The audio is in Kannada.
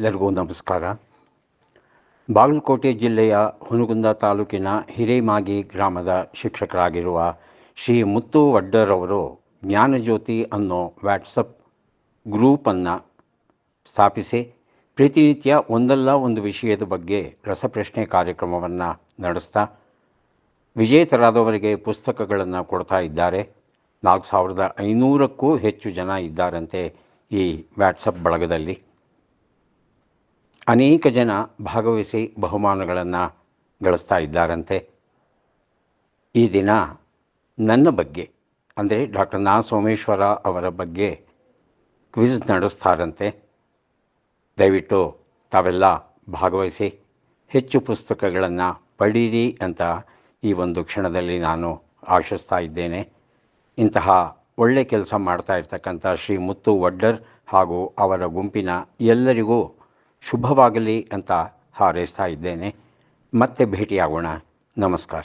ಎಲ್ಲರಿಗೂ ನಮಸ್ಕಾರ ಬಾಗಲಕೋಟೆ ಜಿಲ್ಲೆಯ ಹುನಗುಂದ ತಾಲೂಕಿನ ಹಿರೇಮಾಗಿ ಗ್ರಾಮದ ಶಿಕ್ಷಕರಾಗಿರುವ ಶ್ರೀ ಮುತ್ತು ವಡ್ಡರ್ ಅವರು ಜ್ಞಾನಜ್ಯೋತಿ ಅನ್ನೋ ವ್ಯಾಟ್ಸಪ್ ಗ್ರೂಪನ್ನು ಸ್ಥಾಪಿಸಿ ಪ್ರತಿನಿತ್ಯ ಒಂದಲ್ಲ ಒಂದು ವಿಷಯದ ಬಗ್ಗೆ ರಸಪ್ರಶ್ನೆ ಕಾರ್ಯಕ್ರಮವನ್ನು ನಡೆಸ್ತಾ ವಿಜೇತರಾದವರಿಗೆ ಪುಸ್ತಕಗಳನ್ನು ಕೊಡ್ತಾ ಇದ್ದಾರೆ. ನಾಲ್ಕು ಸಾವಿರದ ಐನೂರಕ್ಕೂ ಹೆಚ್ಚು ಜನ ಇದ್ದಾರಂತೆ ಈ ವ್ಯಾಟ್ಸಪ್ ಬಳಗದಲ್ಲಿ. ಅನೇಕ ಜನ ಭಾಗವಹಿಸಿ ಬಹುಮಾನಗಳನ್ನು ಗಳಿಸ್ತಾ ಇದ್ದಾರಂತೆ. ಈ ದಿನ ನನ್ನ ಬಗ್ಗೆ, ಅಂದರೆ ಡಾಕ್ಟರ್ ನಾ ಸೋಮೇಶ್ವರ ಅವರ ಬಗ್ಗೆ ಕ್ವಿಜ್ ನಡೆಸ್ತಾರಂತೆ. ದಯವಿಟ್ಟು ತಾವೆಲ್ಲ ಭಾಗವಹಿಸಿ ಹೆಚ್ಚು ಪುಸ್ತಕಗಳನ್ನು ಪಡೀರಿ ಅಂತ ಈ ಒಂದು ಕ್ಷಣದಲ್ಲಿ ನಾನು ಆಶಿಸ್ತಾ ಇದ್ದೇನೆ. ಇಂತಹ ಒಳ್ಳೆ ಕೆಲಸ ಮಾಡ್ತಾ ಇರ್ತಕ್ಕಂಥ ಶ್ರೀ ಮುತ್ತು ವಡ್ಡರ್ ಹಾಗೂ ಅವರ ಗುಂಪಿನ ಎಲ್ಲರಿಗೂ ಶುಭವಾಗಲಿ ಅಂತ ಹಾರೈಸ್ತಾ ಇದ್ದೇನೆ. ಮತ್ತೆ ಭೇಟಿಯಾಗೋಣ. ನಮಸ್ಕಾರ.